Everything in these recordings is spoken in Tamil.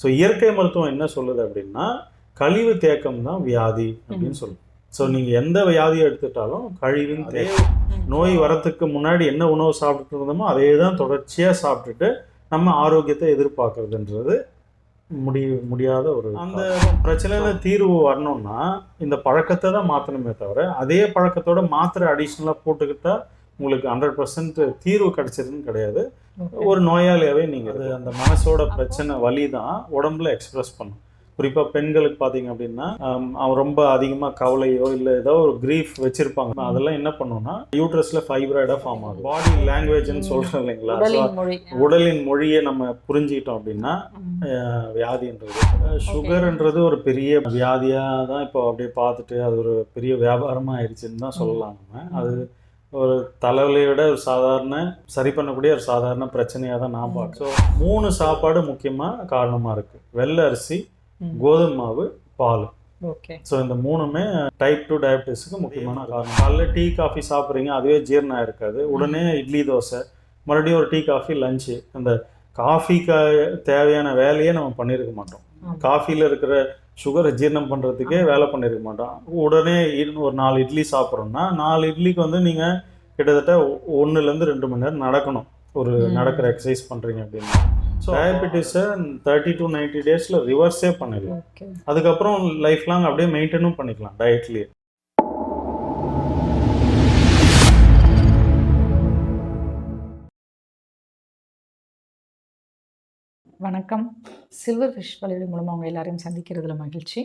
ஸோ இயற்கை மருத்துவம் என்ன சொல்லுது அப்படின்னா கழிவு தேக்கம் தான் வியாதி அப்படின்னு சொல்லுது. ஸோ நீங்கள் எந்த வியாதியை எடுத்துட்டாலும் கழிவின் தேக்கம். நோய் வரத்துக்கு முன்னாடி என்ன உணவு சாப்பிட்டுட்டு இருந்தோமோ அதே தான் தொடர்ச்சியாக சாப்பிட்டுட்டு நம்ம ஆரோக்கியத்தை எதிர்பார்க்கறதுன்றது முடி முடியாத ஒரு அந்த பிரச்சனையில தீர்வு வரணும்னா இந்த பழக்கத்தை தான் மாற்றணுமே தவிர அதே பழக்கத்தோட மாத்திரை அடிஷ்னலாக போட்டுக்கிட்டா உங்களுக்கு ஹண்ட்ரட் பர்சன்ட் தீர்வு கிடைச்சிருன்னு கிடையாது. ஒரு நோயாளியாவே நீங்க அது அந்த மனசோட பிரச்சனை வலி தான் உடம்புல எக்ஸ்பிரஸ் பண்ணும். குறிப்பா பெண்களுக்கு பாத்தீங்க அப்படின்னா அவன் ரொம்ப அதிகமா கவலையோ இல்ல ஏதோ ஒரு கிரீஃப் வச்சிருப்பாங்க. அதெல்லாம் என்ன பண்ணும்னா யூட்ரஸ்ல ஃபைப்ராய்டா ஃபார்ம் ஆகும். பாடி லாங்குவேஜ்னு சொல்றோம் இல்லைங்களா? உடலின் மொழி. உடலின் மொழியை நம்ம புரிஞ்சுக்கிட்டோம் அப்படின்னா வியாதின்றது. சுகர்ன்றது ஒரு பெரிய வியாதியா தான் இப்போ அப்படியே பார்த்துட்டு அது ஒரு பெரிய வியாபாரமா ஆயிடுச்சுன்னு தான் சொல்லலாம் நம்ம. அது ஒரு தலைவலியை விட ஒரு சாதாரண சரி பண்ணக்கூடிய ஒரு சாதாரண பிரச்சனையாக தான் நான் பார்க்குறேன். ஸோ மூணு சாப்பாடு முக்கியமாக காரணமாக இருக்குது வெள்ளை அரிசி. கோதுமை மாவு பால். ஓகே. ஸோ இந்த மூணுமே டைப் டூ டயபிட்டிஸுக்கு முக்கியமான காரணம். காலைல டீ காஃபி சாப்பிட்றீங்க அதுவே ஜீரணம் ஆயிருக்காது. உடனே இட்லி தோசை மறுபடியும் ஒரு டீ காஃபி லஞ்சு அந்த காஃபிக்கு தேவையான வேலையே நம்ம பண்ணியிருக்க மாட்டோம். காஃபியில் இருக்கிற சுகரை ஜீரணம் பண்ணுறதுக்கே வேலை பண்ணியிருக்க மாட்டோம். உடனே ஒரு நாலு இட்லி சாப்பிட்றோம்னா நாலு இட்லிக்கு வந்து நீங்கள் கிட்டத்தட்ட ஒன்றுலேருந்து ரெண்டு மணி நேரம் நடக்கணும். ஒரு. நடக்கிற எக்ஸசைஸ் பண்ணுறீங்க அப்படின்னா. ஸோ டயபெட்டிஸை தேர்ட்டி டு நைன்டி டேஸில் ரிவர்ஸே பண்ணிடலாம். அதுக்கப்புறம் லைஃப் லாங் அப்படியே மெயின்டைனும் பண்ணிக்கலாம் டயட்லேயே வணக்கம். சில்வர் ஃபிஷ் வலையொலி மூலமாக அவங்க எல்லாரையும் சந்திக்கிறதுல மகிழ்ச்சி.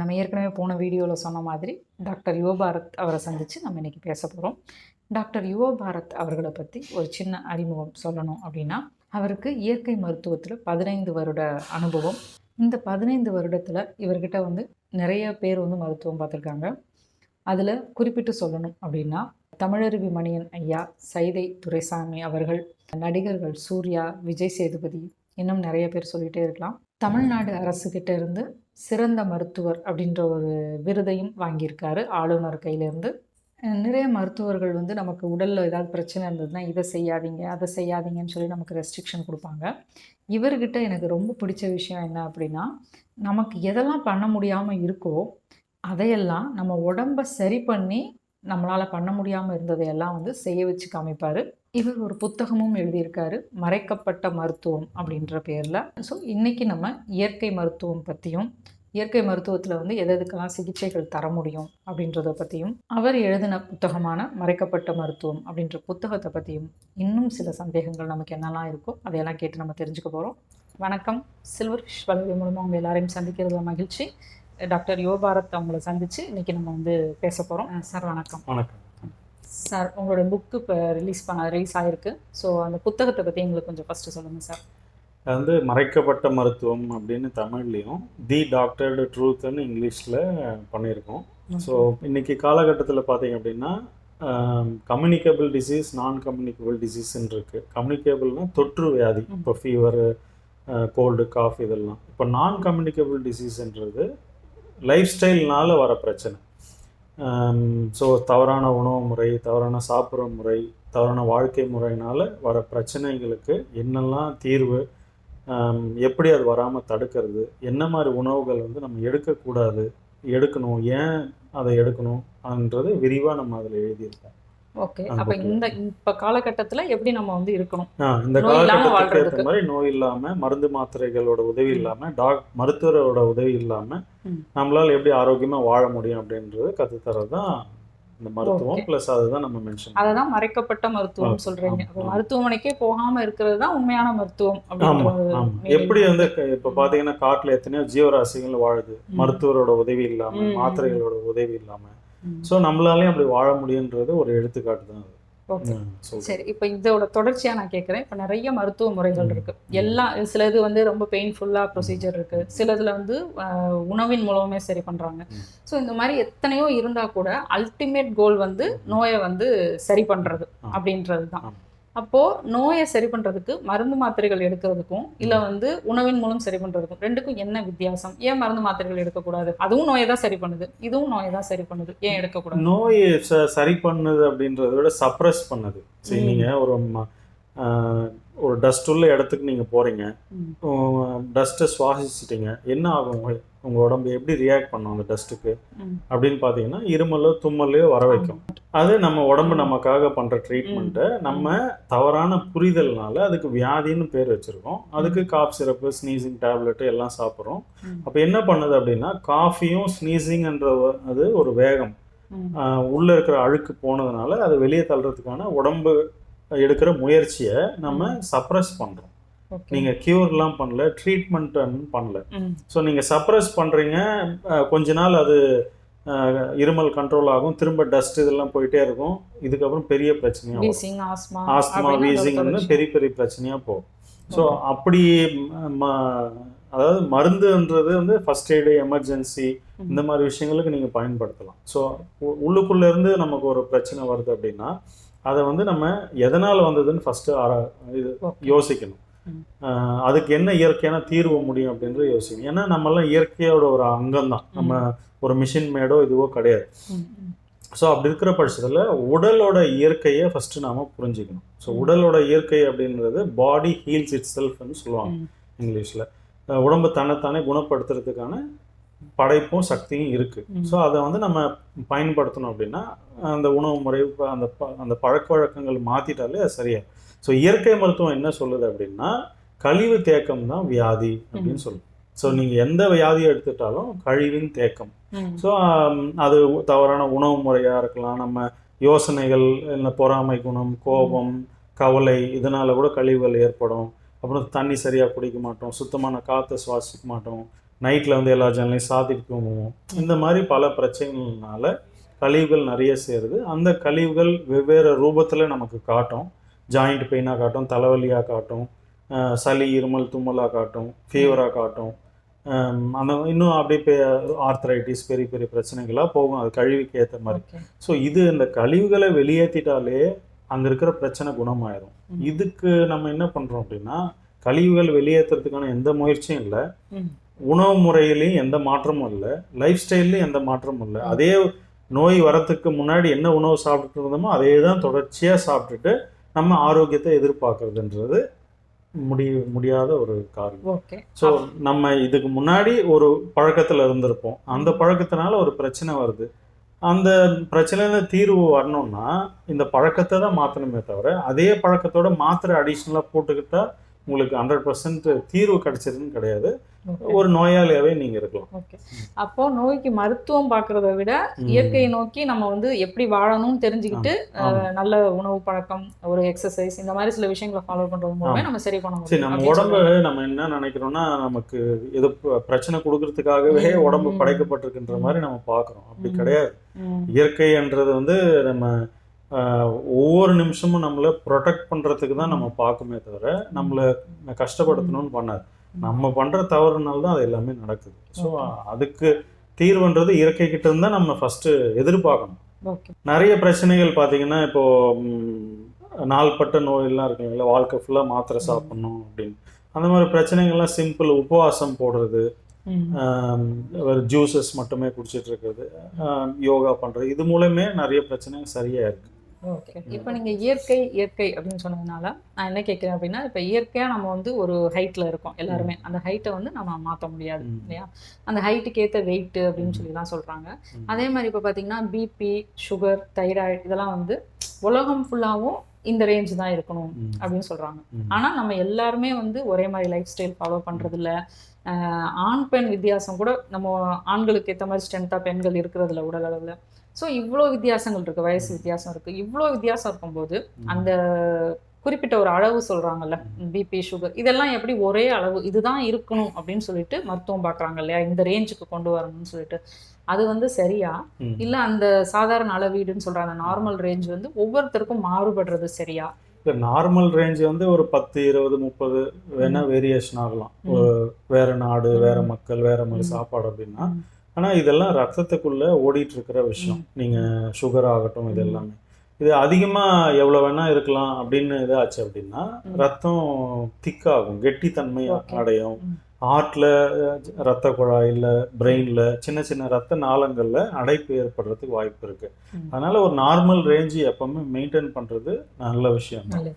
நம்ம ஏற்கனவே போன வீடியோவில் சொன்ன மாதிரி டாக்டர் யுவ பாரத் அவரை சந்தித்து நம்ம இன்னைக்கு பேச போகிறோம் டாக்டர் யுவ பாரத் அவர்களை பற்றி ஒரு சின்ன அறிமுகம் சொல்லணும் அப்படின்னா அவருக்கு இயற்கை மருத்துவத்தில் பதினைந்து வருட அனுபவம். இந்த பதினைந்து வருடத்தில் இவர்கிட்ட வந்து நிறைய பேர் வந்து மருத்துவம் பார்த்துருக்காங்க. அதில் குறிப்பிட்டு சொல்லணும் அப்படின்னா தமிழருவி மணியன் ஐயா சைதை துரைசாமி அவர்கள் நடிகர்கள் சூர்யா விஜய் சேதுபதி இன்னும் நிறைய பேர் சொல்லிகிட்டே இருக்கலாம். தமிழ்நாடு அரசுகிட்ட இருந்து சிறந்த மருத்துவர் அப்படின்ற ஒரு விருதையும் வாங்கியிருக்காரு ஆளுநர் கையிலேருந்து. நிறைய மருத்துவர்கள் வந்து நமக்கு உடலில் ஏதாவது பிரச்சனை இருந்ததுன்னா இதை செய்யாதீங்க அதை செய்யாதீங்கன்னு சொல்லி நமக்கு ரெஸ்ட்ரிக்ஷன் கொடுப்பாங்க. இவர்கிட்ட எனக்கு ரொம்ப பிடிச்ச விஷயம் என்ன அப்படின்னா நமக்கு எதெல்லாம் பண்ண முடியாமல் இருக்கோ அதையெல்லாம் நம்ம உடம்ப சரி பண்ணி நம்மளால் பண்ண முடியாமல் இருந்ததையெல்லாம் வந்து செய்ய வச்சு காமிப்பார். இவர் ஒரு புத்தகமும் எழுதியிருக்காரு மறைக்கப்பட்ட மருத்துவம் அப்படின்ற பேரில். ஸோ இன்றைக்கி நம்ம இயற்கை மருத்துவம் பற்றியும் இயற்கை மருத்துவத்தில் வந்து எது எதுக்கெல்லாம் சிகிச்சைகள் தர முடியும் அப்படின்றத பற்றியும் அவர் எழுதின புத்தகமான மறைக்கப்பட்ட மருத்துவம் அப்படின்ற புத்தகத்தை பற்றியும் இன்னும் சில சந்தேகங்கள் நமக்கு என்னெல்லாம் இருக்கோ அதையெல்லாம் கேட்டு நம்ம தெரிஞ்சுக்க போகிறோம் வணக்கம். சில்வர் ஃபிஷ் வலைவலி மூலமாக அவங்க எல்லாரையும் சந்திக்கிறதுல மகிழ்ச்சி. டாக்டர் யோபாரத் அவங்கள சந்தித்து இன்றைக்கி நம்ம வந்து பேச போகிறோம் சார் வணக்கம். வணக்கம். சார் உங்களோட புக்கு இப்போ ரிலீஸ் பண்ண ரிலீஸ் ஆகிருக்கு ஸோ அந்த புத்தகத்தை பற்றி எங்களுக்கு கொஞ்சம் ஃபஸ்ட்டு சொல்லுங்கள் சார். வந்து மறைக்கப்பட்ட மருத்துவம் அப்படின்னு தமிழ்லையும் தி டாக்டர்டு ட்ரூத்னு இங்கிலீஷில் பண்ணியிருக்கோம். ஸோ இன்னைக்கு காலகட்டத்தில் பார்த்தீங்க அப்படின்னா கம்யூனிகபிள் டிசீஸ் நான் கம்யூனிகபிள் டிசீஸ்ன்னு இருக்குது கம்யூனிகபிள்னா தொற்று வியாதி. இப்போ ஃபீவர் கோல்டு காஃப் இதெல்லாம். இப்போ நான் கம்யூனிகபிள் டிசீஸ்ன்றது லைஃப் ஸ்டைல்னால வர பிரச்சனை. ஸோ தவறான உணவு முறை தவறான சாப்பிட்ற முறை தவறான வாழ்க்கை முறையினால் வர பிரச்சனைகளுக்கு என்னெல்லாம் தீர்வு எப்படி அது வராமல் தடுக்கிறது? என்ன மாதிரி உணவுகள் வந்து நம்ம எடுக்கக்கூடாது? எடுக்கணும். ஏன் அதை எடுக்கணும்ன்றது விரிவாக நம்ம அதில் எழுதியிருக்கோம். ஓகே. அப்போ. இந்த இப்போ காலகட்டத்தில் எப்படி நம்ம வந்து இருக்கணும்? இந்த காலகட்டத்துக்கு ஏற்ற. மாதிரி நோய் இல்லாம மருந்து மாத்திரைகளோட உதவி இல்லாம டாக் மருத்துவரோட உதவி இல்லாம. நம்மளால எப்படி ஆரோக்கியமா வாழ முடியும் அப்படின்றது கத்துத்தரது தான் இந்த மருத்துவம். பிளஸ் அதுதான் நம்ம மென்ஷன் அதை தான் மறைக்கப்பட்ட மருத்துவம் அப்போ ஆமா. மருத்துவமனைக்கே போகாமல் இருக்கிறது தான் உண்மையான மருத்துவம் ஒரு எப்படி. வந்து இப்ப பாத்தீங்கன்னா காட்டுல எத்தனையோ ஜீவராசிகள் வாழுது. மருத்துவரோட உதவி இல்லாம. மாத்திரைகளோட உதவி இல்லாம. சோ நம்மளாலயும் அப்படி வாழ முடியுன்றது ஒரு எடுத்துக்காட்டு தான் அது ஓகே. சரி இப்போ இதோட தொடர்ச்சியா நான் கேட்குறேன் இப்போ நிறைய மருத்துவ முறைகள் ம். இருக்கு எல்லா சில இது வந்து ரொம்ப பெயின்ஃபுல்லா ப்ரொசீஜர் இருக்கு சிலதுல வந்து உணவின் மூலமே சரி பண்றாங்க ம். ஸோ இந்த மாதிரி எத்தனையோ இருந்தா கூட அல்டிமேட் கோல் வந்து நோயை வந்து சரி பண்றது ஆமா. அப்படின்றது தான் ஆமா. அப்போ நோயை சரி பண்றதுக்கு மருந்து மாத்திரைகள் எடுக்கிறதுக்கும் இல்ல வந்து உணவின் மூலம் சரி பண்றதுக்கும் ரெண்டுக்கும் என்ன வித்தியாசம்? ஏன் மருந்து மாத்திரைகள் எடுக்கக்கூடாது? அதுவும் நோயை தான் சரி பண்ணுது. இதுவும் நோயை தான் சரி பண்ணுது. ஏன் எடுக்கக்கூடாது? நோய் சரி பண்ணுது அப்படின்றத விட சப்ரஸ் பண்ணுது. சரி ம். நீங்க ஒரு ஒரு டஸ்ட் உள்ள இடத்துக்கு நீங்கள் போகிறீங்க. டஸ்ட்டை சுவாசிச்சிட்டீங்க. என்ன ஆகும் உங்க உங்கள் உடம்பு எப்படி ரியாக்ட் பண்ணும் அந்த டஸ்ட்டுக்கு. அப்படின்னு பார்த்தீங்கன்னா இருமலோ தும்மலையோ வர வைக்கும். அது நம்ம உடம்பு நமக்காக பண்ணுற ட்ரீட்மெண்ட்டை நம்ம தவறான புரிதல்னால அதுக்கு வியாதின்னு பேர் வச்சுருக்கோம். அதுக்கு காஃப் சிரப்பு ஸ்னீசிங் டேப்லெட்டு எல்லாம் சாப்பிட்றோம். அப்போ என்ன பண்ணுது அப்படின்னா காஃபியும் ஸ்னீசிங்ன்ற அது ஒரு வேகம். உள்ள இருக்கிற அழுக்கு போனதுனால அதை வெளியே தள்ளுறதுக்கான உடம்பு எடுக்கிற முயற்சியை நம்ம சப்ரஸ் பண்ணுறோம் நீங்கள் க்யூர்லாம் பண்ணல ட்ரீட்மெண்ட் பண்ணல. ஸோ நீங்கள் சப்ரஸ் பண்ணுறீங்க கொஞ்ச நாள் அது இருமல் கண்ட்ரோல் ஆகும் திரும்ப டஸ்ட் இதெல்லாம் போயிட்டே இருக்கும். இதுக்கப்புறம் பெரிய பிரச்சனையாக ஆஸ்மா ஆஸ்துமா வீசிங்னு. பெரிய பெரிய பிரச்சனையாக போகும். ஸோ அப்படி அதாவது மருந்துன்றது வந்து ஃபர்ஸ்ட் எய்டு எமர்ஜென்சி. இந்த மாதிரி விஷயங்களுக்கு நீங்கள் பயன்படுத்தலாம். ஸோ உள்ளுக்குள்ளே இருந்து நமக்கு ஒரு பிரச்சனை வருது அப்படின்னா அதை வந்து நம்ம எதனால் வந்ததுன்னு ஃபஸ்ட்டு இது Okay. யோசிக்கணும். அதுக்கு என்ன இயற்கையான தீர்வு முடியும் அப்படின்றது யோசிக்கணும். ஏன்னா நம்மலாம் இயற்கையோட ஒரு அங்கம் தான் நம்ம ஒரு மிஷின் மேடோ இதுவோ கிடையாது. ஸோ அப்படி இருக்கிற பட்சத்தில் உடலோட இயற்கையை ஃபஸ்ட்டு நாம புரிஞ்சுக்கணும். ஸோ உடலோட இயற்கை அப்படின்றது பாடி ஹீல்ஸ் இட் செல்ஃப்னு சொல்லுவாங்க. இங்கிலீஷில். உடம்பு தன்னைத்தானே குணப்படுத்துறதுக்கான படைப்பும் சக்தியும் இருக்குது ம். ஸோ அதை வந்து நம்ம பயன்படுத்தணும் அப்படின்னா அந்த உணவு முறை அந்த ப- அந்த பழக்க வழக்கங்கள் மாற்றிட்டாலே அது சரியா. ஸோ இயற்கை மருத்துவம் என்ன சொல்லுது அப்படின்னா கழிவு தேக்கம் தான் வியாதி அப்படின்னு சொல்லுது. ஸோ நீங்கள் எந்த வியாதியை எடுத்துட்டாலும் கழிவின் தேக்கம். ஸோ அது தவறான உணவு முறையாக இருக்கலாம். நம்ம யோசனைகள் இல்லை பொறாமை குணம் கோபம் கவலை இதனால் கூட கழிவுகள் ஏற்படும். அப்புறம் தண்ணி சரியாக குடிக்க மாட்டோம். சுத்தமான காற்றை சுவாசிக்க மாட்டோம். நைட்டில் வந்து எல்லா ஜன்னலையும் சாத்திட்டு தூங்குவோம். இந்த மாதிரி பல பிரச்சனைகள்னால கழிவுகள் நிறைய சேருது. அந்த கழிவுகள் வெவ்வேறு ரூபத்தில் நமக்கு காட்டும். ஜாயிண்ட் பெயினாக காட்டும் தலைவலியாக காட்டும் சளி இருமல் தும்மலாக காட்டும் ஃபீவராக காட்டும். அந்த இன்னும் அப்படியே ஆர்த்தரைட்டிஸ் பெரிய பெரிய பிரச்சனைகளாக போகும். அது கழிவுக்கு ஏற்ற மாதிரி. ஸோ இது இந்த கழிவுகளை வெளியேற்றிட்டாலே அங்கே இருக்கிற பிரச்சனை குணமாயிரும். இதுக்கு நம்ம என்ன பண்ணுறோம் அப்படின்னா கழிவுகள் வெளியேற்றுறதுக்கான எந்த முயற்சியும் இல்லை. உணவு முறையிலையும் எந்த மாற்றமும் இல்லை. லைஃப் ஸ்டைல்லையும் எந்த மாற்றமும் இல்லை. அதே நோய் வரத்துக்கு முன்னாடி என்ன உணவு சாப்பிட்டுட்டு இருந்தோமோ அதே தான் தொடர்ச்சியாக சாப்பிட்டுட்டு நம்ம ஆரோக்கியத்தை எதிர்பார்க்கறதுன்றது முடி முடியாத ஒரு காரியம். ஓகே. ஸோ நம்ம இதுக்கு முன்னாடி ஒரு பழக்கத்தில் இருந்திருப்போம். அந்த பழக்கத்தினால ஒரு பிரச்சனை வருது. அந்த பிரச்சனையில தீர்வு வரணும்னா இந்த பழக்கத்தை தான் மாற்றணுமே தவிர அதே பழக்கத்தோட மாத்திரை அடிஷ்னலாக போட்டுக்கிட்டா உங்களுக்கு ஹண்ட்ரட் பர்சன்ட் தீர்வு கிடைச்சிருன்னு கிடையாது. ஒரு நோயாளியாவே நீங்க இருக்கலாம். ஓகே. அப்போ நோய்க்கு மருத்துவம் பார்க்கறத விட. இயற்கையை நோக்கி நம்ம வந்து எப்படி வாழணும்னு தெரிஞ்சுக்கிட்டு நல்ல உணவு பழக்கம் ஒரு எக்ஸசைஸ் இந்த மாதிரி சில விஷயங்களை ஃபாலோ பண்றது மூலமே. நம்ம சரி பண்ண முடியும். நம்ம உடம்பு. நம்ம என்ன நினைக்கிறோம்னா நமக்கு ப- பிரச்சனை கொடுக்கறதுக்காகவே உடம்பு. படைக்கப்பட்டிருக்குன்ற மாதிரி நம்ம பார்க்குறோம் அப்படி. கிடையாது. இயற்கைன்றது வந்து நம்ம ஒவ்வொரு நிமிஷமும் நம்மளை ப்ரொடெக்ட் பண்றதுக்கு தான் நம்ம பார்க்குமே தவிர நம்மளை கஷ்டப்படுத்தணும்னு பண்ணாது. நம்ம பண்ற தவறுனால தான் அது எல்லாமே நடக்குது. ஸோ அதுக்கு தீர்வுன்றது இயற்கை கிட்ட இருந்தா நம்ம ஃபர்ஸ்ட் எதிர்பார்க்கணும். நிறைய பிரச்சனைகள் பார்த்தீங்கன்னா இப்போ ம், நாள்பட்ட நோயெல்லாம் இருக்குங்களா வாழ்க்கை ஃபுல்லாக மாத்திரை சாப்பிடணும் அப்படின்னு. அந்த மாதிரி பிரச்சனைகள்லாம் சிம்பிள் உபவாசம் போடுறது ஒரு ஜூசஸ் மட்டுமே குடிச்சிட்டு இருக்கிறது யோகா பண்ணுறது இது மூலமே நிறைய பிரச்சனைகள் சரியாக இருக்கு. ஓகே. இப்போ நீங்க இயற்கை இயற்கை அப்படின்னு சொன்னதுனால நான் என்ன கேட்குறேன் அப்படின்னா இப்போ இயற்கையா நம்ம வந்து ஒரு ஹைட்ல இருக்கோம் எல்லாருமே. அந்த ஹைட்டை வந்து நம்ம மாற்ற முடியாது. இல்லையா? அந்த ஹைட்டுக்கு ஏற்ற வெயிட் அப்படின்னு சொல்லிலாம் சொல்றாங்க. ம். அதே மாதிரி இப்போ பார்த்தீங்கன்னா பிபி சுகர் தைராய்டு இதெல்லாம் வந்து உலகம் ஃபுல்லாகவும் இந்த ரேஞ்ச் தான் இருக்கணும். அப்படின்னு சொல்றாங்க. ம். ஆனா நம்ம எல்லாருமே வந்து ஒரே மாதிரி லைஃப் ஸ்டைல் ஃபாலோ பண்றது இல்ல ஆஹ் ஆண் பெண் வித்தியாசம் கூட நம்ம ஆண்களுக்கு ஏற்ற மாதிரி ஸ்ட்ரென்த்தாக பெண்கள் இருக்கிறதுல உடல் அளவில். ஸோ இவ்வளோ வித்தியாசங்கள் இருக்கு வயசு வித்தியாசம் இருக்கு. இவ்வளோ வித்தியாசம் இருக்கும்போது அந்த குறிப்பிட்ட ஒரு அளவு சொல்றாங்கல்ல பிபி சுகர் இதெல்லாம் எப்படி ஒரே அளவு இதுதான் இருக்கணும் அப்படின்னு சொல்லிட்டு மருத்துவம் பார்க்கறாங்க இல்லையா? இந்த ரேஞ்சுக்கு கொண்டு வரணும்னு சொல்லிட்டு. அது வந்து சரியா. இல்ல அந்த சாதாரண அளவீடுன்னு சொல்ற அந்த நார்மல் ரேஞ்ச் வந்து ஒவ்வொருத்தருக்கும் மாறுபடுறது சரியா? இப்போ நார்மல் ரேஞ்ச் வந்து ஒரு பத்து இருபது முப்பது வேணா வேரியேஷன் ஆகலாம். வேற நாடு வேற. மக்கள் வேற மாதிரி. சாப்பாடு அப்படின்னா ம். ஆனா இதெல்லாம் ரத்தத்துக்குள்ள ஓடிட்டு இருக்கிற விஷயம் நீங்க சுகர் ஆகட்டும் இது. எல்லாமே இது அதிகமா எவ்வளவு வேணா இருக்கலாம் அப்படின்னு இதாச்சு அப்படின்னா. ரத்தம் திக்காகும் கெட்டித்தன்மை. அடையும் ம். ஹார்ட்ல ரத்த குழாய் இல்லை பிரெயின்ல சின்ன சின்ன ரத்த நாளங்கள்ல அடைப்பு ஏற்படுறதுக்கு வாய்ப்பு இருக்கு ம். அதனால ஒரு நார்மல் ரேஞ்சு எப்பவுமே மெயின்டைன் பண்றது நல்ல விஷயம் தான்.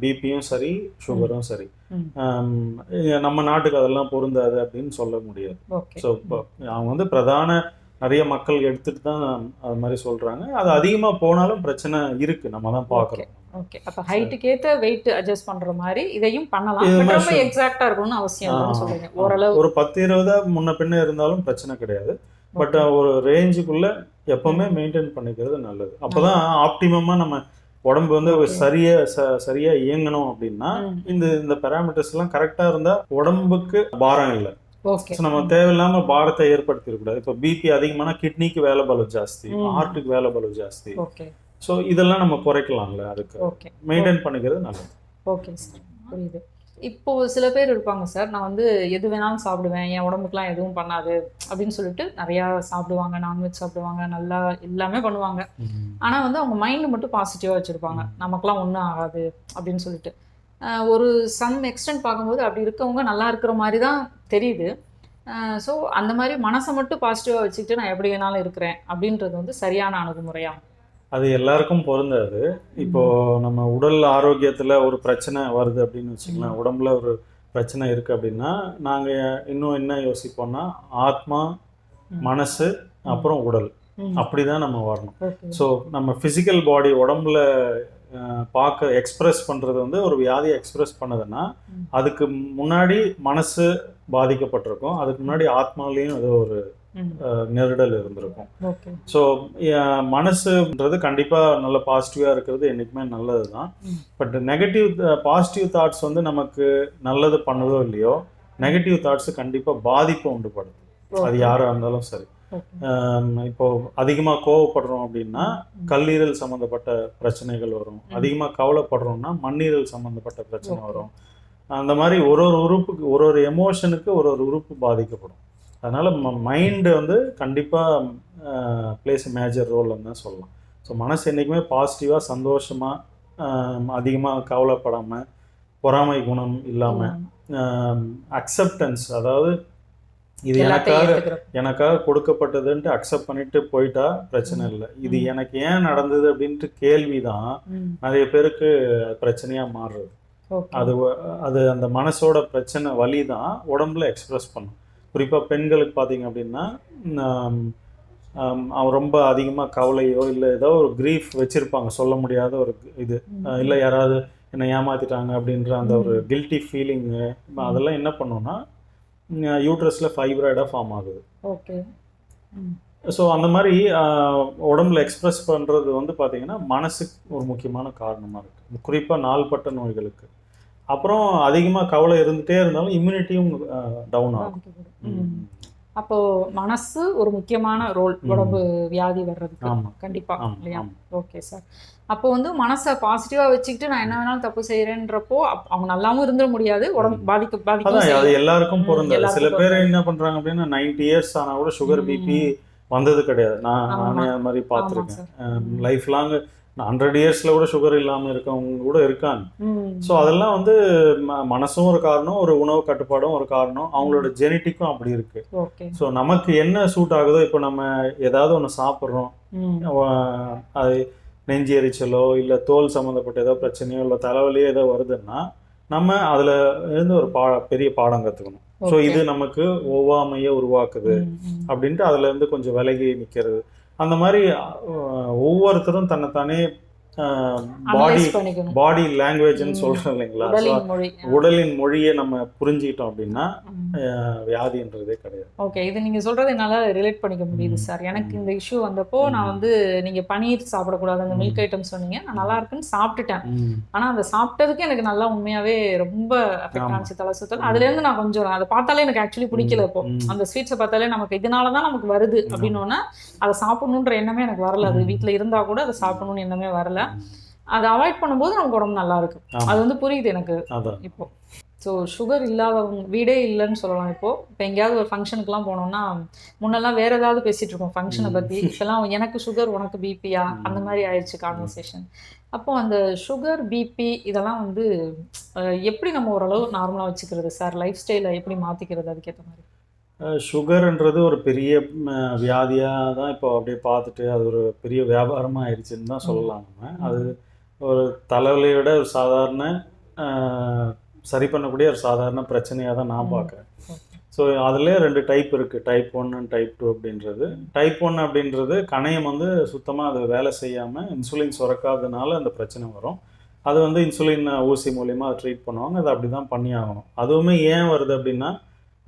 பிபியும் சரி சுகரும் சரி நம்ம நாட்டுக்கு அதெல்லாம் பொருந்தாது அப்படின்னு சொல்ல முடியாது ஸோ அவங்க வந்து பிரதான நிறைய மக்கள் எடுத்துட்டு தான் அது மாதிரி சொல்றாங்க. அது அதிகமா போனாலும் பிரச்சனை இருக்கு. நம்ம தான் பார்க்குறோம். ஓகே. அப்ப ஹைட்டுக்கு ஏத்த வெயிட் அட்ஜஸ்ட் பண்ற மாதிரி இதையும் பண்ணலாம். ரொம்ப sure. எக்ஸாக்ட்டா இருக்கணும்னு அவசியம் சொல்றீங்க. ஓரளவு ஒரு பத்து இருபதா முன்ன பின்ன இருந்தாலும் பிரச்சனை கிடையாது. பட் ஒரு ரேஞ்சுக்குள்ள எப்பவுமே மெயின்டைன் பண்ணிக்கிறது நல்லது. அப்பதான் ஆப்டிமமா நம்ம உடம்பு வந்து. சரியா ச- சரியா இயங்கணும் அப்படின்னா. இந்த இந்த பேராமீட்டர்ஸ் எல்லாம் கரெக்டா இருந்தா உடம்புக்கு பாரம் இல்லை. ஓகே நம்ம தேவையில்லாம பாரத்தை ஏற்படுத்திடக்கூடாது இப்போ பிபி அதிகமான கிட்னிக்கு வேலை பலு ஜாஸ்தி. ஹார்ட்டுக்கு வேலை பலு ஜாஸ்தி. ஓகே ஸோ இதெல்லாம் நம்ம குறைக்கலாம்ல அதுக்கு. ஓகே மெயின்டைன் பண்ணிக்கிறது நல்லது. ஓகே சார் புரியுது. இப்போ சில பேர் இருப்பாங்க சார் நான் வந்து எது வேணாலும் சாப்பிடுவேன். என் உடம்புக்குலாம் எதுவும் பண்ணாது அப்படின்னு சொல்லிட்டு நிறையா சாப்பிடுவாங்க நான்வெஜ் சாப்பிடுவாங்க நல்லா எல்லாமே பண்ணுவாங்க. ஆனால் வந்து அவங்க மைண்டு மட்டும் பாசிட்டிவாக வச்சுருப்பாங்க. நமக்குலாம் ஒன்றும் ஆகாது அப்படின்னு சொல்லிட்டு. ஒரு சம் எக்ஸ்டென்ட் பார்க்கும்போது அப்படி இருக்கவங்க நல்லா இருக்கிற மாதிரி தான் தெரியுது. ஸோ அந்த மாதிரி மனசை மட்டும் பாசிட்டிவாக வச்சுக்கிட்டு நான் எப்படி வேணாலும் இருக்கிறேன் அப்படின்றது வந்து சரியான அணுகுமுறையா? அது எல்லாருக்கும் பொருந்தாது. இப்போ நம்ம உடல் ஆரோக்கியத்துல ஒரு பிரச்சனை வருது அப்படின்னு வச்சுக்கலாம் உடம்புல ஒரு பிரச்சனை இருக்கு அப்படின்னா நாங்க இன்னும் என்ன யோசிப்போம்னா ஆத்மா. மனசு அப்புறம் உடல். அப்படிதான் நம்ம வரணும். ஸோ நம்ம ஃபிசிக்கல் பாடி உடம்புல பார்க்க எக்ஸ்பிரஸ் பண்றது வந்து ஒரு வியாதியை எக்ஸ்பிரஸ் பண்ணுதுன்னா. அதுக்கு முன்னாடி மனசு பாதிக்கப்பட்டிருக்கும். அதுக்கு முன்னாடி ஆத்மாலையும் ஏதோ ஒரு நெருடல் இருந்திருக்கும். ஸோ மனசுன்றது கண்டிப்பாக நல்ல பாசிட்டிவாக இருக்கிறது என்றைக்குமே நல்லது தான். பட் நெகட்டிவ் பாசிட்டிவ் தாட்ஸ் வந்து நமக்கு நல்லது பண்ணுதோ இல்லையோ நெகட்டிவ் தாட்ஸ் கண்டிப்பாக பாதிப்பை உண்டு அது யாராக இருந்தாலும் சரி. இப்போ அதிகமாக கோவப்படுறோம் அப்படின்னா கல்லீரல் சம்மந்தப்பட்ட பிரச்சனைகள் வரும். ம். அதிகமாக கவலைப்படுறோம்னா மண்ணீரல் சம்மந்தப்பட்ட பிரச்சனை. வரும். அந்த மாதிரி ஒரு ஒரு உறுப்புக்கு ஒரு ஒரு எமோஷனுக்கு ஒரு ஒரு உறுப்பு பாதிக்கப்படும். அதனால மைண்டு வந்து கண்டிப்பாக பிளேஸ் மேஜர் ரோல்னு தான் சொல்லலாம். ஸோ மனசு என்றைக்குமே பாசிட்டிவாக சந்தோஷமாக அதிகமாக கவலைப்படாமல் பொறாமை குணம் இல்லாமல் அக்செப்டன்ஸ் அதாவது இது எனக்காக. எனக்காக கொடுக்கப்பட்டதுன்ட்டு அக்செப்ட் பண்ணிட்டு போயிட்டா பிரச்சனை இல்லை இது. எனக்கு ஏன் நடந்தது அப்படின்ட்டு கேள்வி தான். நிறைய பேருக்கு பிரச்சனையா மாறுறது. அது அது அந்த மனசோட பிரச்சனை வலி தான் உடம்புல எக்ஸ்பிரஸ் பண்ணும் குறிப்பாக பெண்களுக்கு பார்த்தீங்க அப்படின்னா அவன் ரொம்ப அதிகமாக கவலையோ இல்லை ஏதோ ஒரு கிரீஃப் வச்சிருப்பாங்க சொல்ல முடியாத ஒரு இது இல்லை யாராவது என்னை ஏமாத்திட்டாங்க அப்படின்ற அந்த ஒரு கில்ட்டி ஃபீலிங்கு அதெல்லாம் என்ன பண்ணுன்னா யூட்ரஸில் ஃபைப்ராய்டாக ஃபார்ம் ஆகுது. ஓகே. ஸோ அந்த மாதிரி உடம்புல எக்ஸ்பிரஸ் பண்ணுறது வந்து பார்த்தீங்கன்னா மனசுக்கு ஒரு முக்கியமான காரணமாக இருக்குது குறிப்பாக நாள்பட்ட நோய்களுக்கு. அப்புறம் அதிகமாக கவலை இருந்துகிட்டே இருந்தாலும் இம்யூனிட்டியும் டவுன் ஆகும். அப்போ மனசு ஒரு முக்கியமான ரோல். உடம்பு வியாதி வர்றதுக்கு கண்டிப்பா இல்லையா ஓகே சார் அப்போ வந்து மனசை பாசிட்டிவா வச்சுக்கிட்டு நான் என்ன வேணாலும் தப்பு செய்யறேன்றப்போ அவங்க நல்லாவும் இருந்துட முடியாது உடம்பு பாதிக்க அதான் பாதிக்கும் அது. எல்லாருக்கும் பொருந்தாது சில பேர். என்ன பண்றாங்க அப்படின்னா நைன்டி இயர்ஸ் ஆனா கூட சுகர். பிபி வந்தது கிடையாது நான். நானே அது மாதிரி பார்த்துருக்கேன். லைஃப் லாங் ஹண்ட்ரட் இயர்ஸ்ல கூட சுகர் இல்லாம இருக்கவங்க கூட இருக்காங்க. ஸோ அதெல்லாம் வந்து மனசும் ஒரு காரணம் ஒரு உணவு கட்டுப்பாடும் ஒரு காரணம். அவங்களோட ஜெனட்டிக்கும் அப்படி இருக்கு. ஸோ நமக்கு என்ன சூட் ஆகுதோ இப்போ நம்ம ஏதாவது ஒன்று சாப்பிட்றோம். அது நெஞ்சு எரிச்சலோ இல்லை தோல் சம்மந்தப்பட்ட ஏதோ பிரச்சனையோ இல்லை தலைவலியோ ஏதோ வருதுன்னா நம்ம அதில் இருந்து ஒரு பா பெரிய பாடம் கற்றுக்கணும் ஸோ. இது நமக்கு ஒவ்வாமையை உருவாக்குது. அப்படின்ட்டு அதுல இருந்து கொஞ்சம் விலகி நிற்கிறது அந்த மாதிரி ஒவ்வொருத்தரும் தன்னைத்தானே பாடி பாடி லாங்குவேஜ்னு ம். சொல்றோம் இல்லைங்களா உடலின் மொழி உடலின் மொழியை நம்ம புரிஞ்சுக்கிட்டோம் அப்படின்னா வியாதின்றதே கிடையாது ஓகே இது நீங்க சொல்றது என்னால ரிலேட் பண்ணிக்க முடியுது. சார் எனக்கு. இந்த இஷ்யூ வந்தப்போ நான். வந்து நீங்க பன்னீர் சாப்பிடக்கூடாது அந்த. மில்க் ஐட்டம் சொன்னீங்க நான் நல்லா இருக்குன்னு சாப்பிட்டுட்டேன் ம். ஆனா அந்த சாப்பிட்டதுக்கு எனக்கு நல்லா உண்மையாவே ரொம்ப அஃபெக்ட் ஆமா. ஆனிச்சு தலை சுத்தல் ம். அதுல இருந்து நான் கொஞ்சம் அதை பார்த்தாலே எனக்கு ஆக்சுவலி பிடிக்கல இப்போ. அந்த ஸ்வீட்ஸை பார்த்தாலே நமக்கு இதனாலதான் நமக்கு வருது. அப்படின்னோன்னா அதை சாப்பிடணுன்ற எண்ணமே எனக்கு வரல அது ம். வீட்ல இருந்தா கூட அதை சாப்பிடணும்னு எண்ணமே வரல அதை அவாய்ட் பண்ணும்போது நமக்கு உடம்பு நல்லா இருக்கு. அது வந்து புரியுது எனக்கு. இப்போ ஸோ சுகர் இல்லாதவங்க வீடே இல்லைன்னு சொல்லலாம் இப்போ. இப்போ எங்கேயாவது ஒரு ஃபங்க்ஷனுக்குலாம் போனோம்னா முன்னெல்லாம் வேற ஏதாவது பேசிட்டு இருப்போம் ஃபங்க்ஷனை. பத்தி. இப்பெல்லாம் எனக்கு சுகர் உனக்கு பிபியா. அந்த மாதிரி ஆயிடுச்சு கான்வர்சேஷன் அப்போ அந்த சுகர் பிபி இதெல்லாம் வந்து எப்படி நம்ம ஓரளவு நார்மலா வச்சுக்கிறது? சார் லைஃப் ஸ்டைலை எப்படி மாத்திக்கிறது? அதுக்கேற்ற மாதிரி. சுகர்ன்றது ஒரு பெரிய வியாதியாக தான் இப்போ அப்படியே பார்த்துட்டு அது ஒரு பெரிய வியாபாரமாக ஆயிடுச்சுன்னு தான் சொல்லலாம் நம்ம. அது ஒரு தலைவலியோட ஒரு சாதாரண சரி பண்ணக்கூடிய ஒரு சாதாரண பிரச்சனையாக தான் நான். பார்க்குறேன். ஸோ அதில் ரெண்டு டைப் இருக்குது type one and type two அப்படின்றது. டைப் ஒன் அப்படின்றது கணையம் வந்து சுத்தமாக அது வேலை செய்யாமல் இன்சுலின் சுரக்காததுனால அந்த பிரச்சனை வரும். அது வந்து இன்சுலின் ஊசி மூலிமா அதை ட்ரீட் பண்ணுவாங்க. அது அப்படி தான் பண்ணி ஆகணும். அதுவுமே ஏன் வருது அப்படின்னா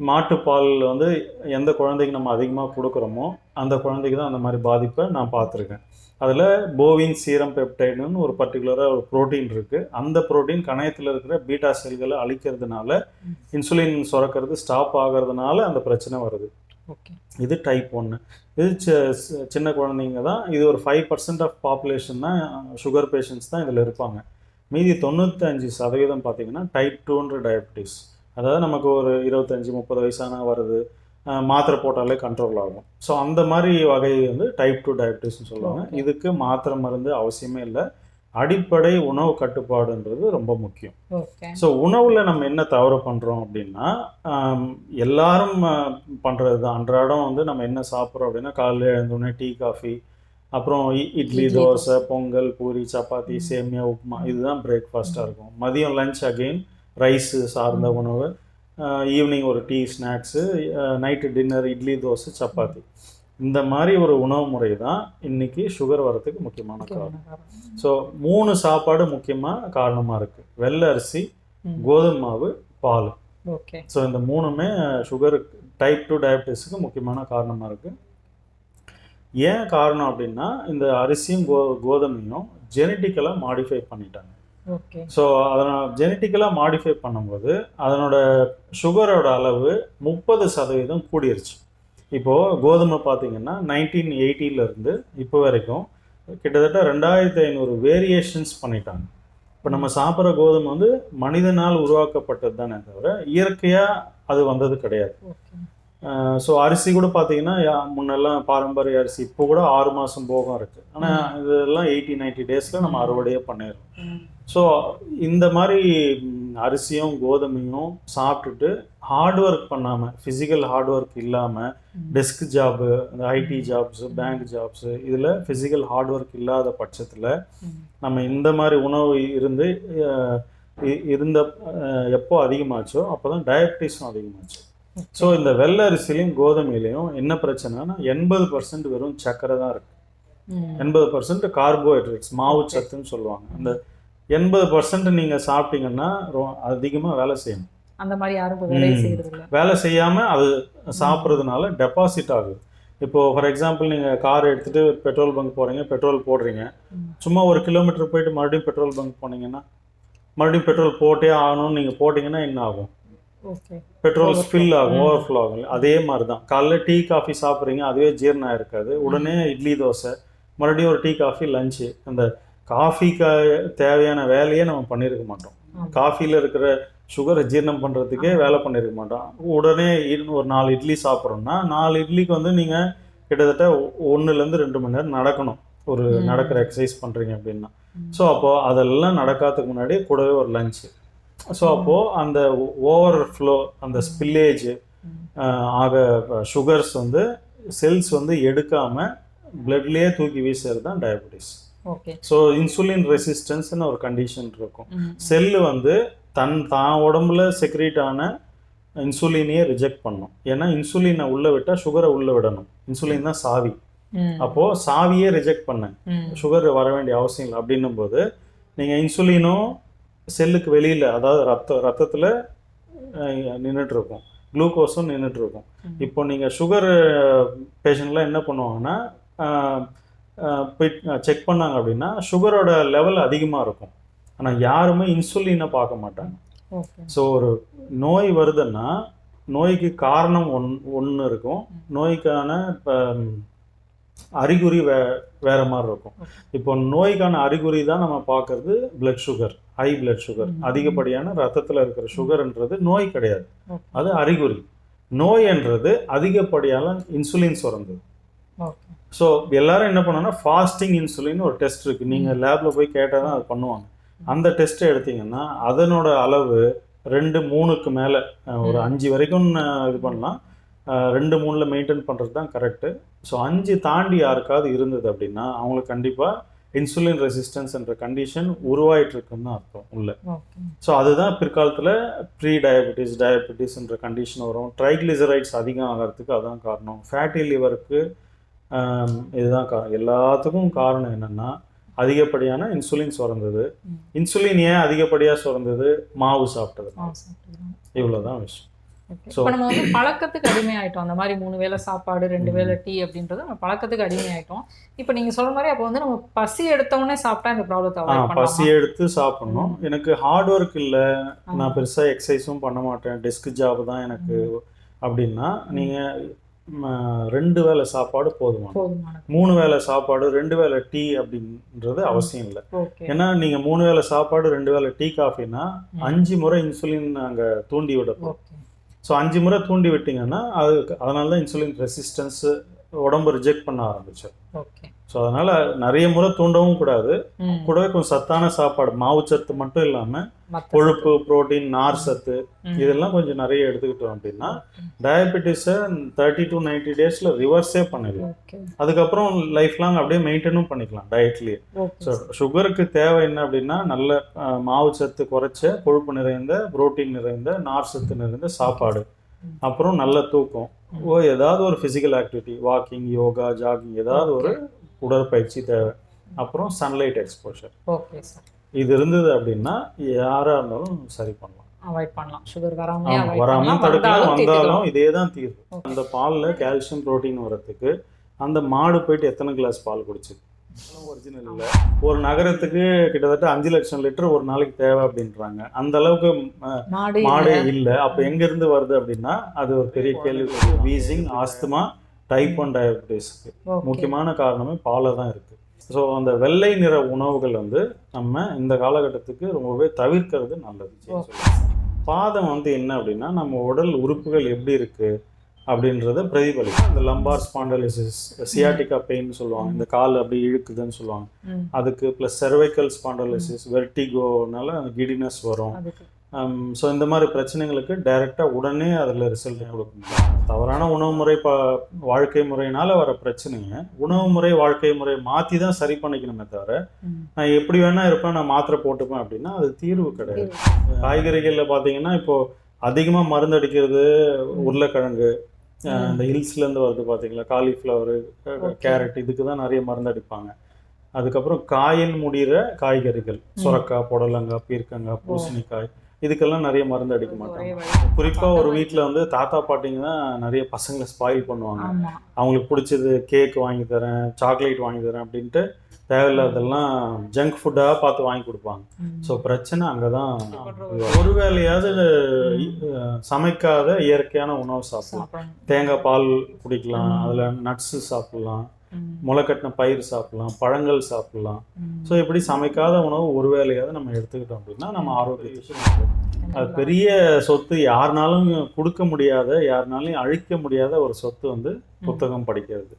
மாட்டுப்பால் வந்து எந்த குழந்தைக்கு நம்ம அதிகமாக கொடுக்குறோமோ அந்த குழந்தைக்கு தான் அந்த மாதிரி பாதிப்பை நான் பார்த்துருக்கேன். அதில் போவின் சீரம் பெப்டைடுன்னு ஒரு பர்டிகுலராக ஒரு புரோட்டீன் இருக்குது அந்த புரோட்டீன் கணையத்தில் இருக்கிற பீட்டா செல்களை அழிக்கிறதுனால. இன்சுலின் சுரக்கிறது ஸ்டாப் ஆகிறதுனால அந்த பிரச்சனை வருது. ஓகே. இது டைப் ஒன்று இது சின்ன குழந்தைங்க தான் இது ஒரு ஃபைவ் பர்சன்ட் ஆஃப் பாப்புலேஷன் தான் சுகர் பேஷண்ட்ஸ் தான் இதில் இருப்பாங்க. மீதி தொண்ணூத்தஞ்சு சதவீதம் பார்த்தீங்கன்னா டைப் டூன்ற டயபிட்டிஸ் அதாவது நமக்கு ஒரு இருபத்தஞ்சி முப்பது வயசான வருது மாத்திரை போட்டாலே கண்ட்ரோல் ஆகும். ஸோ அந்த மாதிரி வகை வந்து டைப் டூ டயபிட்டிஸ்னு சொல்லுவாங்க. இதுக்கு மாத்திரை மருந்து அவசியமே இல்லை. அடிப்படை உணவு கட்டுப்பாடுன்றது ரொம்ப முக்கியம். ஸோ உணவில் நம்ம என்ன தவறு பண்ணுறோம் அப்படின்னா எல்லாரும் பண்ணுறது தான். அன்றாடம் வந்து நம்ம என்ன சாப்பிட்றோம் அப்படின்னா காலையில் எழுந்தோடனே டீ காஃபி அப்புறம் இட்லி தோசை பொங்கல் பூரி சப்பாத்தி. சேமியா உப்புமா இதுதான் பிரேக்ஃபாஸ்ட்டாக இருக்கும். மதியம் லஞ்ச் அகெயின் ரைஸு சார்ந்த. உணவு ஈவினிங் ஒரு tea snacks night dinner idli dosa chapati. இந்த மாதிரி ஒரு உணவு முறை தான் இன்னைக்கு சுகர் வரதுக்கு முக்கியமான காரணம். ஸோ மூணு சாப்பாடு முக்கியமாக காரணமாக இருக்குது வெள்ளை அரிசி கோதுமை மாவு பால். ஓகே. ஸோ இந்த மூணுமே சுகர் டைப் டூ டயபிட்டிஸுக்கு முக்கியமான காரணமாக இருக்குது ஏன் காரணம் அப்படின்னா இந்த அரிசியும் கோ கோதுமையும் ஜெனட்டிக்கலாக மாடிஃபை பண்ணிட்டாங்க. ஸோ அதனால் ஜெனட்டிக்கலாக மாடிஃபை பண்ணும்போது அதனோட சுகரோட அளவு முப்பது சதவீதம் கூடிருச்சு. இப்போது கோதுமை பார்த்தீங்கன்னா நைன்டீன் இருந்து இப்போ வரைக்கும் கிட்டத்தட்ட ரெண்டாயிரத்தி ஐநூறு வேரியேஷன்ஸ் பண்ணிட்டாங்க. இப்போ நம்ம சாப்பிட்ற கோதுமை வந்து மனிதனால் உருவாக்கப்பட்டது தானே தவிர இயற்கையாக அது வந்தது கிடையாது. ஸோ அரிசி கூட பார்த்தீங்கன்னா முன்னெல்லாம் பாரம்பரிய அரிசி இப்போ கூட ஆறு மாதம் போகம் இருக்குது ஆனால் இதெல்லாம் எயிட்டி நைன்டி டேஸில் நம்ம அறுவடையே பண்ணிடுறோம். ஸோ இந்த மாதிரி அரிசியும் கோதுமையும் சாப்பிட்டுட்டு ஹார்ட் ஒர்க் பண்ணாமல் ஃபிசிக்கல் ஹார்ட் ஒர்க் இல்லாமல் டெஸ்க் ஜாபு இந்த ஐடி ஜாப்ஸு பேங்க் ஜாப்ஸு இதில் ஃபிசிக்கல் ஹார்ட் ஒர்க் இல்லாத பட்சத்தில் நம்ம இந்த மாதிரி உணவு இருந்து இருந்த எப்போ அதிகமாச்சோ அப்போ தான் டயபிட்டிஸும் அதிகமாச்சு. ஸோ இந்த வெள்ளை அரிசிலையும் கோதுமையிலையும் என்ன பிரச்சனைனா எண்பது பர்சன்ட் வெறும் சர்க்கரை தான் இருக்கு. எண்பது பர்சன்ட் கார்போஹைட்ரேட்ஸ் மாவு சத்துன்னு சொல்லுவாங்க. அந்த எண்பது பர்சன்ட் நீங்கள் சாப்பிட்டீங்கன்னா அதிகமாக வேலை செய்யணும். அந்த மாதிரி யாரும் இப்போ வேலை செய்யாமல் அது சாப்பிட்றதுனால டெபாசிட் ஆகுது. இப்போது ஃபார் எக்ஸாம்பிள் நீங்கள் கார் எடுத்துகிட்டு பெட்ரோல் பங்க் போகிறீங்க பெட்ரோல் போடுறீங்க. சும்மா ஒரு கிலோமீட்டர் போயிட்டு மறுபடியும் பெட்ரோல் பங்க் போனீங்கன்னா மறுபடியும் பெட்ரோல் போட்டே ஆகணும்னு நீங்கள் போட்டிங்கன்னா என்ன ஆகும்? பெட்ரோல். ஸ்பில் ஆகும். ஓவர்ஃப்ளோ ஆகும். அதே மாதிரி தான் காலைல டீ காஃபி சாப்பிட்றீங்க அதுவே ஜீரணம் இருக்காது உடனே இட்லி தோசை. மறுபடியும் ஒரு டீ காஃபி லஞ்சு அந்த காஃபிக்கு தேவையான வேலையே நம்ம பண்ணியிருக்க மாட்டோம். காஃபியில் இருக்கிற சுகரை ஜீரணம் பண்ணுறதுக்கே வேலை பண்ணியிருக்க மாட்டோம். உடனே ஒரு நாலு இட்லி சாப்பிட்றோம்னா நாலு இட்லிக்கு வந்து நீங்கள் கிட்டத்தட்ட ஒன்றுலேருந்து ரெண்டு மணி நேரம் நடக்கணும். ஒரு ம். நடக்கிற எக்ஸசைஸ் பண்ணுறீங்க அப்படின்னா. ஸோ அப்போது அதெல்லாம் நடக்காததுக்கு முன்னாடி கூடவே ஒரு லஞ்சு ஸோ அப்போது அந்த ஓவர் ஃப்ளோ அந்த ஸ்பில்லேஜ். ஆக சுகர்ஸ் வந்து செல்ஸ் வந்து எடுக்காமல் பிளட்லேயே தூக்கி வீசுறது தான் டயபெட்டிஸ் ஓகே ஸோ இன்சுலின் ரெசிஸ்டன்ஸ்னு ஒரு கண்டிஷன் இருக்கும். செல்லு வந்து தன் தான் உடம்புல செக்ரேட் ஆன இன்சுலினையே ரிஜெக்ட் பண்ணும் ஏன்னா இன்சுலினை உள்ளே விட்டால் சுகரை உள்ளே விடணும் இன்சுலின் தான் சாவி. அப்போது சாவியே ரிஜெக்ட் பண்ணேன். சுகர் வர வேண்டிய அவசியம் இல்லை அப்படின்னும் போது நீங்கள் இன்சுலினும் செல்லுக்கு வெளியில் அதாவது ரத்த ரத்தத்தில் நின்றுட்டு இருக்கும் குளுக்கோஸும் நின்றுட்டு இருக்கும் ம். இப்போ நீங்கள் சுகர் பேஷண்ட்லாம் என்ன பண்ணுவாங்கன்னா போய் செக் பண்ணாங்க அப்படின்னா சுகரோட லெவல் அதிகமாக இருக்கும். ஆனால் யாருமே இன்சுலினை பார்க்க மாட்டாங்க. ஸோ ஒரு நோய் வருதுன்னா நோய்க்கு காரணம் ஒன் ஒன்று இருக்கும். நோய்க்கான இப்போ அறிகுறி வே வேற மாதிரி இருக்கும். இப்போ நோய்க்கான அறிகுறி தான் நம்ம பார்க்கறது blood sugar high blood sugar. அதிகப்படியான ரத்தத்தில் இருக்கிற சுகர்ன்றது நோய் கிடையாது. அது அறிகுறி. நோய்ன்றது அதிகப்படியான இன்சுலின் சுரந்தது. ஸோ எல்லாரும் என்ன பண்ணோம்னா ஃபாஸ்டிங் இன்சுலின் ஒரு டெஸ்ட் இருக்கு. நீங்கள் லேபில் போய் கேட்டால் தான் அது பண்ணுவாங்க. அந்த டெஸ்ட்டை எடுத்தீங்கன்னா அதனோட அளவு ரெண்டு மூணுக்கு மேலே ஒரு. அஞ்சு வரைக்கும் இது பண்ணலாம். ரெண்டு மூணில் மெயின்டைன் பண்ணுறது தான் கரெக்டு ஸோ அஞ்சு தாண்டி யாருக்காவது இருந்தது அப்படின்னா அவங்களுக்கு கண்டிப்பாக இன்சுலின் ரெசிஸ்டன்ஸ் என்ற கண்டிஷன் உருவாயிட்டு இருக்குன்னு அர்த்தம் உள்ள. ஸோ அதுதான் பிற்காலத்தில் ப்ரீ டயபெட்டிஸ் டயபெட்டிஸ்ன்ற கண்டிஷன் வரும். ட்ரைக்ளிசரைட்ஸ் அதிகம் ஆகிறதுக்கு அதுதான் காரணம். ஃபேட்டி லிவருக்கு இதுதான் காரணம் எல்லாத்துக்கும் காரணம் என்னென்னா அதிகப்படியான இன்சுலின் சுரந்தது. இன்சுலின் ஏன் அதிகப்படியாக சுரந்தது? மாவு சாப்பிட்டது இவ்வளோதான் விஷயம். இப்போ நம்ம வந்து பழக்கத்துக்கு அடிமையாயிட்டோம். அந்த மாதிரி மூணு வேளை சாப்பாடு ரெண்டு. வேளை டீ அப்படின்றது நம்ம பழக்கத்துக்கு அடிமையாயிட்டோம். இப்போ நீங்க சொல்ற மாதிரி அப்போ வந்து நம்ம பசி எடுத்த உடனே சாப்பிட்டா இந்த ப்ராப்ளத்தை பசி எடுத்து சாப்பிடணும். எனக்கு ஹார்ட் ஒர்க் இல்லை. நான் பெருசாக எக்ஸசைஸும் பண்ண மாட்டேன். டெஸ்க் ஜாப் தான் எனக்கு அப்படின்னா நீங்கள் ரெண்டு வேளை சாப்பாடு போதுமான. மூணு வேளை சாப்பாடு ரெண்டு வேளை டீ அப்படின்றது அவசியம் இல்லை. ஏன்னா நீங்க மூணு வேளை சாப்பாடு ரெண்டு வேளை டீ காஃபினா ம். அஞ்சு முறை இன்சுலின் அங்க தூண்டி விடப்போம் ஸோ அஞ்சு முறை தூண்டி விட்டீங்கன்னா அது அதனால தான் இன்சுலின் ரெசிஸ்டன்ஸ் உடம்பு ரிஜெக்ட் பண்ண ஆரம்பிச்சு ஓகே ஸோ அதனால நிறைய முறை தூண்டவும் கூடாது. கூடவே கொஞ்சம் சத்தான சாப்பாடு மாவுச்சத்து மட்டும் இல்லாம மத்த கொழுப்பு புரோட்டீன் நார் சத்து. இதெல்லாம் கொஞ்சம் நிறைய எடுத்துக்கிட்டோம் அப்படின்னா டயபெட்டிஸை தேர்ட்டி டு நைன்டி டேஸ்ல ரிவர்ஸே பண்ணிடலாம். அதுக்கப்புறம் லைஃப் லாங் அப்படியே மெயின்டைனும் பண்ணிக்கலாம் டயட்லயே ஸோ சுகருக்கு தேவை என்ன அப்படின்னா நல்ல மாவு சத்து குறைச்ச கொழுப்பு நிறைந்த புரோட்டீன் நிறைந்த நார் சத்து நிறைந்த சாப்பாடு. அப்புறம் நல்ல தூக்கம். ஓ ஏதாவது ஒரு physical activity walking yoga jogging ஏதாவது ஒரு உடற்பயிற்சி தேவை. அப்புறம் சன்லைட் எக்ஸ்போஷர் ஓகே சார் இது இருந்தது அப்படின்னா யாரா இருந்தாலும் சரி பண்ணலாம். அவாய்ட் பண்ணலாம். சுகர் வராமலே ஆமா, அவாய்ட் வராம பண்ணலாம் தடுக்கலாம் வந்தாலும் இதே தான் தீர்வு. அந்த பால்ல கால்சியம் புரோட்டீன் வரதுக்கு அந்த மாடு போயிட்டு எத்தனை கிளாஸ் பால் குடிச்சு? ஒரிஜினல் இல்லை. ஒரு நகரத்துக்கு கிட்டத்தட்ட அஞ்சு லட்சம் லிட்டர் ஒரு நாளைக்கு தேவை அப்படின்றாங்க. அந்த அளவுக்கு மாடு இல்ல. அப்போ எங்க இருந்து வருது அப்படின்னா அது ஒரு பெரிய கேள்வி. வீசிங் ஆஸ்துமா டைப் ஒன் டயபிட்டிஸ்க்கு. முக்கியமான காரணமே பாலில் தான் இருக்கு. ஸோ அந்த வெள்ளை நிற உணவுகள் வந்து நம்ம இந்த காலகட்டத்துக்கு ரொம்பவே தவிர்க்கிறது நல்லது. பாதம் வந்து என்ன அப்படின்னா நம்ம உடல் உறுப்புகள் எப்படி இருக்கு அப்படின்றத பிரதிபலிக்கும். இந்த லம்பார் ஸ்பாண்டலிசிஸ் சியாட்டிகா பெயின் சொல்லுவாங்க. இந்த கால் அப்படி இழுக்குதுன்னு சொல்லுவாங்க. அதுக்கு ப்ளஸ் cervical ஸ்பாண்டலிசிஸ் வெர்டிகோனால கிடினஸ் வரும். ஸோ இந்த மாதிரி பிரச்சனைகளுக்கு டைரெக்டாக உடனே அதில் ரிசல்ட் கொடுக்கும் தவறான உணவு முறை ப வாழ்க்கை முறையினால வர பிரச்சனைங்க உணவு முறை வாழ்க்கை முறை மாற்றி தான் சரி பண்ணிக்கணுமே தவிர. நான் எப்படி வேணா இருப்பேன் நான் மாத்திரை போட்டுப்பேன் அப்படின்னா அது தீர்வு கிடையாது. காய்கறிகளில் பார்த்தீங்கன்னா இப்போ அதிகமாக மருந்து அடிக்கிறது உருளைக்கிழங்கு இந்த ஹில்ஸ்லேருந்து வருது பார்த்தீங்களா காலிஃப்ளவரு. கேரட் இதுக்கு தான் நிறைய மருந்து அடிப்பாங்க. அதுக்கப்புறம் காயின் முடிகிற காய்கறிகள் சுரக்காய் புடலங்காய் பீர்க்கங்காய் பூசணிக்காய் இதுக்கெல்லாம் நிறைய மருந்து அடிக்க ஒரே மாட்டாங்க. குறிப்பாக ஒரு வீட்டில் வந்து தாத்தா பாட்டிங்க தான் நிறைய பசங்களை ஸ்பாயில் பண்ணுவாங்க அவங்களுக்கு பிடிச்சது கேக் வாங்கி தரேன் சாக்லேட் வாங்கி தரேன் அப்படின்ட்டு தேவையில்லாதெல்லாம் ஜங்க் ஃபுட்டாக பார்த்து வாங்கி கொடுப்பாங்க. ஸோ பிரச்சனை அங்கே தான் ஒருவேளையாவது அஹ், சமைக்காத இயற்கையான உணவு சாப்பிடலாம். தேங்காய் பால் குடிக்கலாம். அதில் நட்ஸு சாப்பிடலாம். முளைக்கட்டின பயிர் சாப்பிடலாம் பழங்கள் சாப்பிடலாம். ஸோ இப்படி சமைக்காத உணவு ஒருவேளையாவது நம்ம எடுத்துக்கிட்டோம் அப்படின்னா நம்ம ஆரோக்கியத்துக்கு. அது பெரிய சொத்து யாருனாலும் கொடுக்க முடியாத யாருனாலையும் அழிக்க முடியாத ஒரு சொத்து வந்து புத்தகம் படிக்கிறது.